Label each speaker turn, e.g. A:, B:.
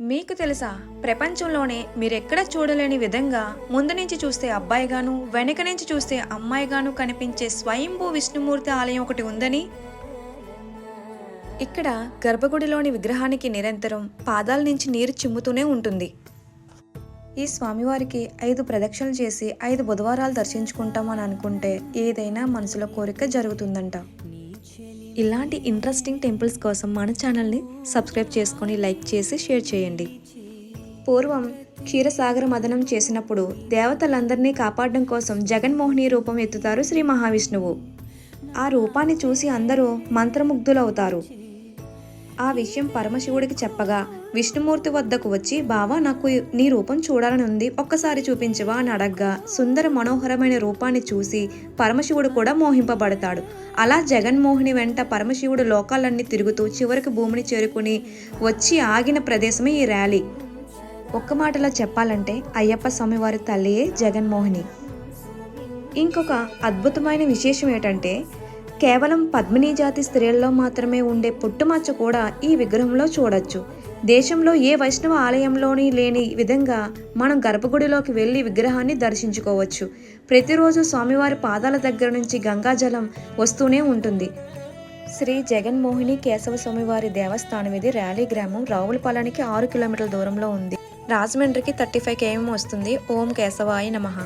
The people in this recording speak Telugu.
A: మీకు తెలుసా ప్రపంచంలోనే మీరెక్కడ చూడలేని విధంగా ముందు నుంచి చూస్తే అబ్బాయిగాను వెనక నుంచి చూస్తే అమ్మాయిగాను కనిపించే స్వయంభూ విష్ణుమూర్తి ఆలయం ఒకటి ఉందని? ఇక్కడ గర్భగుడిలోని విగ్రహానికి నిరంతరం పాదాల నుంచి నీరు చిమ్ముతూనే ఉంటుంది. ఈ స్వామివారికి ఐదు ప్రదక్షిణలు చేసి ఐదు బుధవారాలు దర్శించుకుంటామని అనుకుంటే ఏదైనా మనసులో కోరిక జరుగుతుందంట. ఇలాంటి ఇంట్రెస్టింగ్ టెంపుల్స్ కోసం మన ఛానల్ని సబ్స్క్రైబ్ చేసుకొని లైక్ చేసి షేర్ చేయండి. పూర్వం క్షీరసాగర మదనం చేసినప్పుడు దేవతలందరినీ కాపాడడం కోసం జగన్మోహిని రూపం ఎత్తుతారు శ్రీ మహావిష్ణువు. ఆ రూపాన్ని చూసి అందరూ మంత్రముగ్ధులవుతారు. ఆ విషయం పరమశివుడికి చెప్పగా విష్ణుమూర్తి వద్దకు వచ్చి బావా నాకు నీ రూపం చూడాలని ఉంది. ఒక్కసారి చూపించవా అని అడగ్గా సుందర మనోహరమైన రూపాన్ని చూసి పరమశివుడు కూడా మోహింపబడతాడు. అలా జగన్మోహిని వెంట పరమశివుడు లోకాలన్నీ తిరుగుతూ చివరికి భూమిని చేరుకుని వచ్చి ఆగిన ప్రదేశమే ఈ ర్యాలీ. ఒక్క మాటలో చెప్పాలంటే అయ్యప్ప స్వామివారి తల్లియే జగన్మోహిని. ఇంకొక అద్భుతమైన విశేషం ఏంటంటే కేవలం పద్మిని జాతి స్త్రీల్లో మాత్రమే ఉండే పుట్టుమచ్చ కూడా ఈ విగ్రహంలో చూడొచ్చు. దేశంలో ఏ వైష్ణవ ఆలయంలోని లేని విధంగా మనం గర్భగుడిలోకి వెళ్ళి విగ్రహాన్ని దర్శించుకోవచ్చు. ప్రతిరోజు స్వామివారి పాదాల దగ్గర నుంచి గంగాజలం వస్తూనే ఉంటుంది. శ్రీ జగన్మోహిని కేశవ స్వామివారి దేవస్థానం ఇది ర్యాలీ గ్రామం. రావులపాలెనికి ఆరు కిలోమీటర్ల దూరంలో ఉంది. రాజమండ్రికి థర్టీ ఫైవ్ కేఎం వస్తుంది. ఓం కేశవాయ నమః.